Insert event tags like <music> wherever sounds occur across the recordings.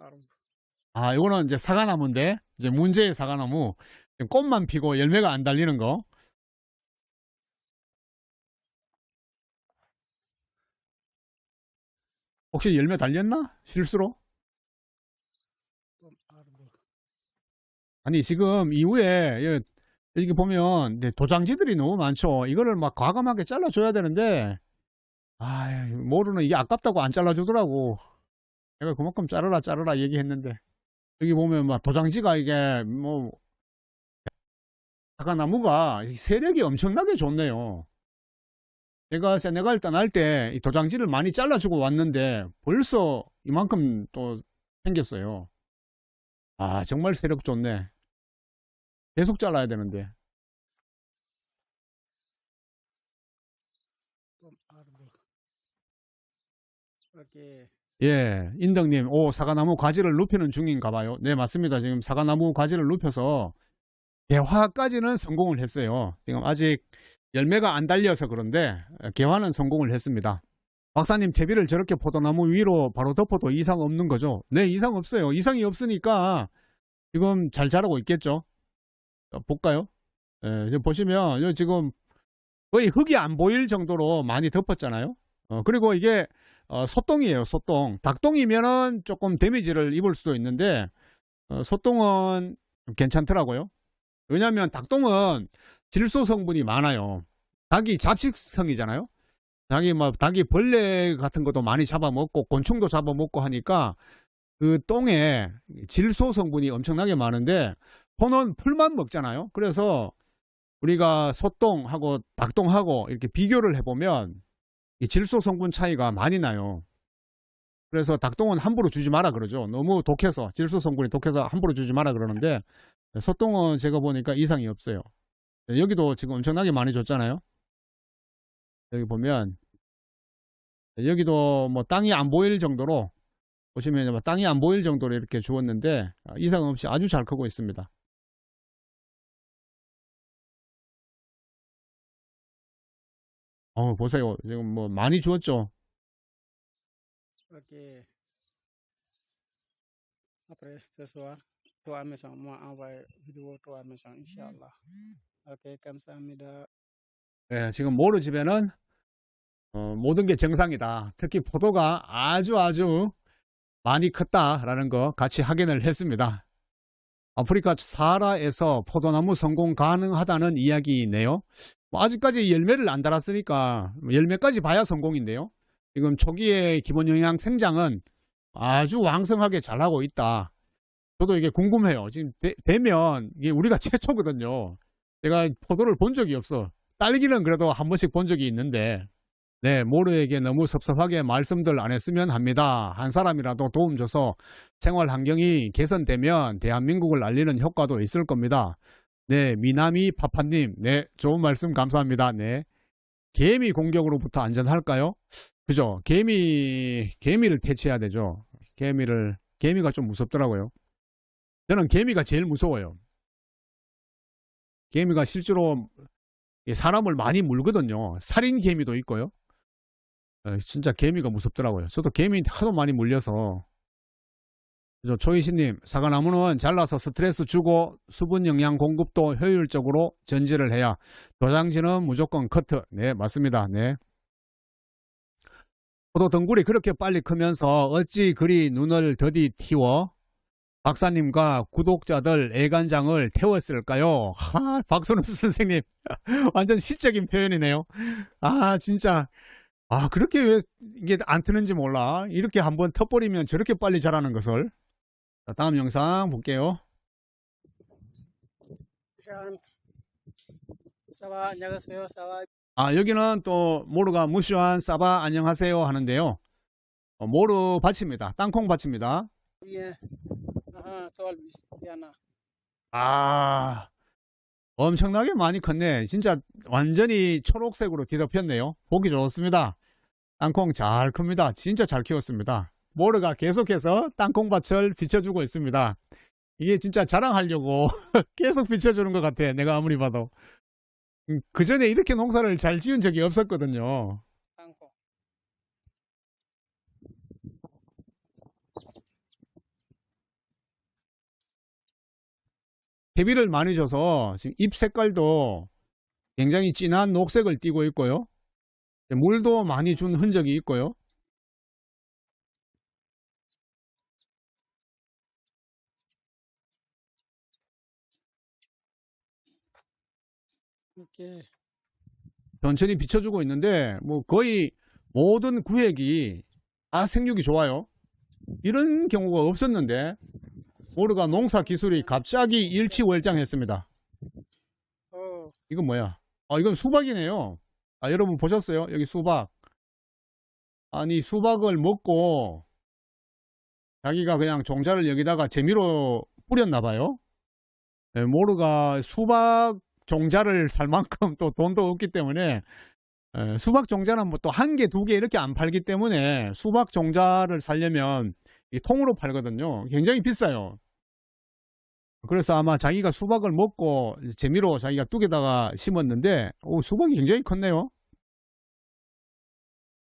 아름. 아, 이거는 이제 사과나무인데, 이제 문제의 사과나무. 꽃만 피고 열매가 안 달리는 거. 혹시 열매 달렸나? 실수로? 아니, 지금 이후에, 여- 여기 보면, 도장지들이 너무 많죠. 이거를 막 과감하게 잘라줘야 되는데, 아, 모르는 이게 아깝다고 안 잘라주더라고. 내가 그만큼 자르라, 자르라 얘기했는데. 여기 보면 막 도장지가 이게 뭐, 사과나무가 세력이 엄청나게 좋네요. 제가 세네갈 떠날 때 이 도장지를 많이 잘라주고 왔는데 벌써 이만큼 또 생겼어요. 아, 정말 세력 좋네. 계속 잘라야 되는데. 이렇게 예, 인덕님, 오, 사과나무 가지를 눕히는 중인가 봐요. 네, 맞습니다. 지금 사과나무 가지를 눕혀서 개화까지는 성공을 했어요. 지금 아직 열매가 안 달려서 그런데 개화는 성공을 했습니다. 박사님, 퇴비를 저렇게 포도나무 위로 바로 덮어도 이상 없는 거죠? 네, 이상 없어요. 이상이 없으니까 지금 잘 자라고 있겠죠? 어, 볼까요? 예, 보시면 지금 거의 흙이 안 보일 정도로 많이 덮었잖아요. 어, 그리고 이게 어, 소똥이에요, 소똥. 닭똥이면은 조금 데미지를 입을 수도 있는데, 어, 소똥은 괜찮더라고요. 왜냐면 닭똥은 질소 성분이 많아요. 닭이 잡식성이잖아요. 닭이 뭐, 닭이 벌레 같은 것도 많이 잡아먹고, 곤충도 잡아먹고 하니까, 그 똥에 질소 성분이 엄청나게 많은데, 소는 풀만 먹잖아요. 그래서 우리가 소똥하고 닭똥하고 이렇게 비교를 해보면, 이 질소 성분 차이가 많이 나요. 그래서 닭똥은 함부로 주지 마라 그러죠. 너무 독해서 질소 성분이 독해서 함부로 주지 마라 그러는데 소똥은 제가 보니까 이상이 없어요. 여기도 지금 엄청나게 많이 줬잖아요. 여기 보면 여기도 뭐 땅이 안 보일 정도로 보시면 뭐 땅이 안 보일 정도로 이렇게 주었는데 이상 없이 아주 잘 크고 있습니다. 어 보세요. 지금 뭐 많이 주었죠. Ok. Après ce soir, toi maison, moi envoie vidéo toi maison, Inch'Allah. Ok, 감사합니다. 예, 지금 모르 집에는 어, 모든 게 정상이다. 특히 포도가 아주 아주 많이 컸다라는 거 같이 확인을 했습니다. 아프리카 사하라에서 포도나무 성공 가능하다는 이야기네요. 뭐 아직까지 열매를 안 달았으니까 열매까지 봐야 성공인데요. 지금 초기의 기본 영양 생장은 아주 왕성하게 잘하고 있다. 저도 이게 궁금해요. 지금 되, 면 이게 우리가 <laughs> 최초거든요. 제가 포도를 본 적이 없어. 딸기는 그래도 한 번씩 본 적이 있는데, 네, 모르에게 너무 섭섭하게 말씀들 안 했으면 합니다. 한 사람이라도 도움 줘서 생활 환경이 개선되면 대한민국을 알리는 효과도 있을 겁니다. 네, 미나미 파파님, 네, 좋은 말씀 감사합니다. 네. 개미 공격으로부터 안전할까요? 그죠? 개미, 개미를 퇴치해야 되죠. 개미를, 개미가 좀 무섭더라고요. 저는 개미가 제일 무서워요. 개미가 실제로 이 사람을 많이 물거든요. 살인 개미도 있고요. 어, 진짜 개미가 무섭더라고요. 저도 개미 하도 많이 물려서. 그죠? 조이신님, 사과나무는 잘라서 스트레스 주고 수분 영양 공급도 효율적으로 전지를 해야 도장지는 무조건 커트. 네, 맞습니다. 네. 포도 덩굴이 그렇게 빨리 크면서 어찌 그리 눈을 더디 틔워 박사님과 구독자들 애간장을 태웠을까요? 하, 박선우 <laughs> 선생님 완전 시적인 표현이네요. 아 진짜 아 그렇게 왜 이게 안 트는지 몰라. 이렇게 한번 터버리면 저렇게 빨리 자라는 것을. 자, 다음 영상 볼게요. 샤 사와 안녕하세요. 사와 아 여기는 또 모르가 무시한 사바 안녕하세요 하는데요. 어, 모르 밭입니다. 땅콩 밭입니다. 예. 아하. 아, 엄청나게 많이 컸네. 진짜 완전히 초록색으로 뒤덮였네요. 보기 좋습니다. 땅콩 잘 큽니다. 진짜 잘 키웠습니다. 모르가 계속해서 땅콩밭을 비춰주고 있습니다. 이게 진짜 자랑하려고 <laughs> 계속 비춰주는 것 같아. 내가 아무리 봐도. 음, 그 전에 이렇게 농사를 잘 지은 적이 없었거든요. 땅콩. 대비를 많이 줘서 지금 잎 색깔도 굉장히 진한 녹색을 띠고 있고요. 물도 많이 준 흔적이 있고요. 천천히 비춰주고 있는데 뭐 거의 모든 구획이 다 생육이 좋아요. 이런 경우가 없었는데 모르가 농사 기술이 갑자기 일치월장했습니다. 어, 이건 뭐야? 아 이건 수박이네요. 아 여러분 보셨어요? 여기 수박. 아니 수박을 먹고 자기가 그냥 종자를 여기다가 재미로 뿌렸나 봐요. 예, 모르가 수박 종자를 살 만큼 또 돈도 없기 때문에 에, 수박 종자는 뭐 또 한 개, 두 개 이렇게 안 팔기 때문에 수박 종자를 살려면 이 통으로 팔거든요. 굉장히 비싸요. 그래서 아마 자기가 수박을 먹고 재미로 자기가 뚝에다가 심었는데 오, 수박이 굉장히 컸네요.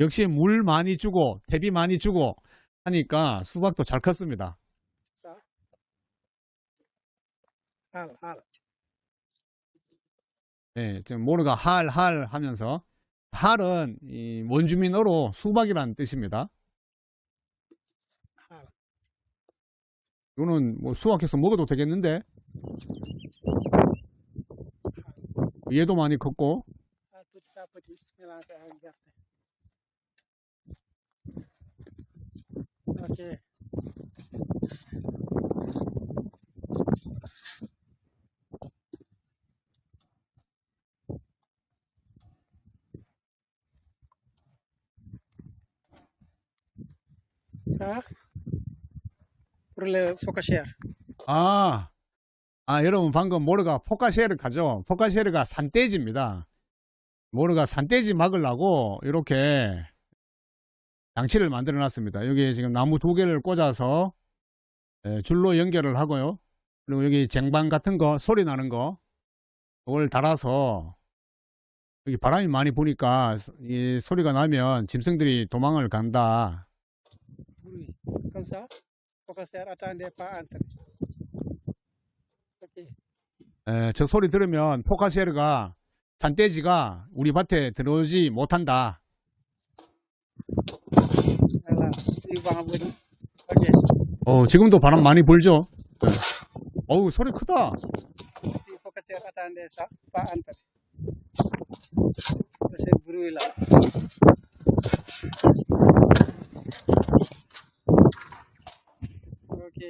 역시 물 많이 주고 대비 많이 주고 하니까 수박도 잘 컸습니다. 자. 할, 할. 예, 지금 모르가 할, 할 하면서 할은 이 원주민어로 수박이라는 뜻입니다. 할. 이거는 뭐 수확해서 먹어도 되겠는데? 얘도 많이 컸고 Ça, pour le focaccia. 아, 아 여러분 방금 모르가 포카시에르 가죠. 포카시에르가 산돼지입니다. 모르가 산돼지 막으려고 이렇게 장치를 만들어 놨습니다. 여기 지금 나무 두 개를 꽂아서 예, 줄로 연결을 하고요. 그리고 여기 쟁반 같은 거 소리 나는 거 그걸 달아서 여기 바람이 많이 부니까 이 소리가 나면 짐승들이 도망을 간다. Comme ça, focaccia, attendez pas à entrer. Ok. 에, 저 소리 들으면 포카시에르가 산돼지가 우리 밭에 들어오지 못한다. 어, 지금도 바람 많이 불죠? 네. 어우, 소리 크다. Il faut que c'est attendez ça, pas entrer. C'est le bruit là. Ok.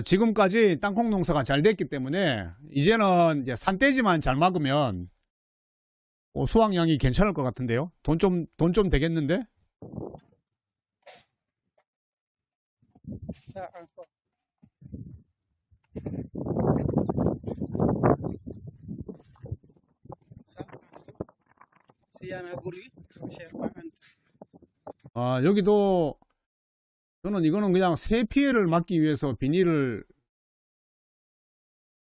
어, 지금까지 땅콩 농사가 잘 됐기 때문에 이제는 이제 산돼지만 잘 막으면 어, 수확량이 괜찮을 것 같은데요. 돈 좀 돈 좀 되겠는데? 아, 여기도 저는 이거는 그냥 새 피해를 막기 위해서 비닐을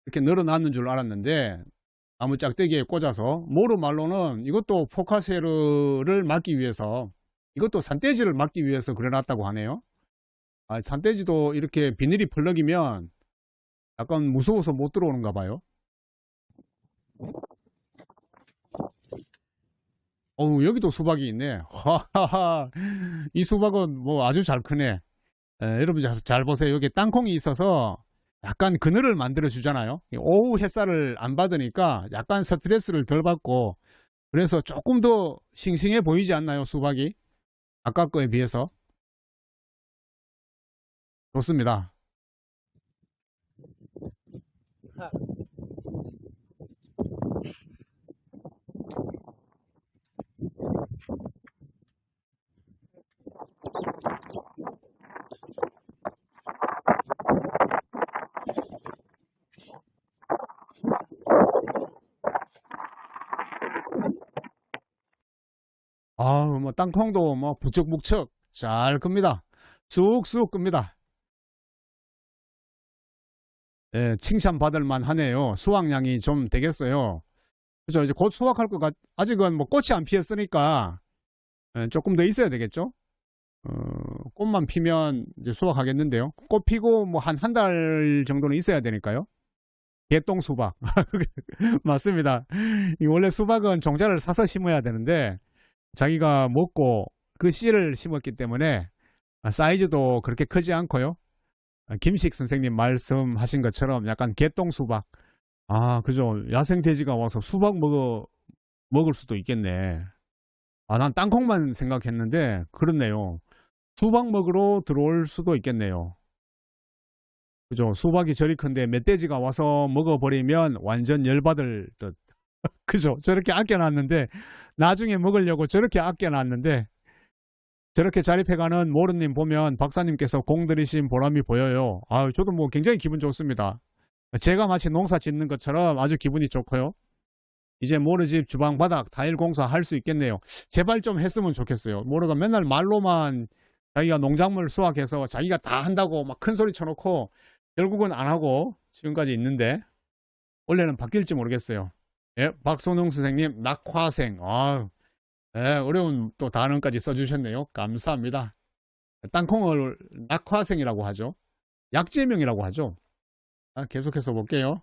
이렇게 늘어놨는 줄 알았는데 나무 짝대기에 꽂아서 모르 말로는 이것도 포카세르를 막기 위해서 이것도 산돼지를 막기 위해서 그래놨다고 하네요. 아, 산돼지도 이렇게 비닐이 펄럭이면 약간 무서워서 못 들어오는가 봐요. 어우, 여기도 수박이 있네. <laughs> 하하하. 이 수박은 뭐 아주 잘 크네. 에, 여러분 잘, 잘 보세요. 여기 땅콩이 있어서 약간 그늘을 만들어 주잖아요. 오후 햇살을 안 받으니까 약간 스트레스를 덜 받고 그래서 조금 더 싱싱해 보이지 않나요, 수박이? 아까 거에 비해서. 좋습니다. 아우, 뭐, 땅콩도 뭐, 부쩍부쩍 잘 큽니다. 쑥쑥 큽니다. 예, 칭찬받을 만 하네요. 수확량이 좀 되겠어요. 그죠? 이제 곧 수확할 것 같, 아직은 뭐 꽃이 안 피었으니까, 예, 조금 더 있어야 되겠죠? 어, 꽃만 피면 이제 수확하겠는데요. 꽃 피고 뭐 한 한 달 정도는 있어야 되니까요. 개똥 수박. <laughs> 맞습니다. 이 원래 수박은 종자를 사서 심어야 되는데 자기가 먹고 그 씨를 심었기 때문에 아, 사이즈도 그렇게 크지 않고요. 아, 김식 선생님 말씀하신 것처럼 약간 개똥 수박. 아, 그죠. 야생 돼지가 와서 수박 먹어 먹을 수도 있겠네. 아, 난 땅콩만 생각했는데 그렇네요. 수박 먹으러 들어올 수도 있겠네요. 그죠. 수박이 저리 큰데 멧돼지가 와서 먹어버리면 완전 열받을 듯. <laughs> 그죠. 저렇게 아껴놨는데 나중에 먹으려고 저렇게 아껴놨는데 저렇게 자립해가는 모르님 보면 박사님께서 공 들이신 보람이 보여요. 아, 저도 뭐 굉장히 기분 좋습니다. 제가 마치 농사 짓는 것처럼 아주 기분이 좋고요. 이제 모르집 주방 바닥 타일 공사 할 수 있겠네요. 제발 좀 했으면 좋겠어요. 모르가 맨날 말로만 자기가 농작물 수확해서 자기가 다 한다고 막 큰 소리 쳐놓고 결국은 안 하고 지금까지 있는데 원래는 바뀔지 모르겠어요. 예, 박소능 선생님 낙화생. 아, 예, 어려운 또 단어까지 써주셨네요. 감사합니다. 땅콩을 낙화생이라고 하죠. 약재명이라고 하죠. 아, 계속해서 볼게요.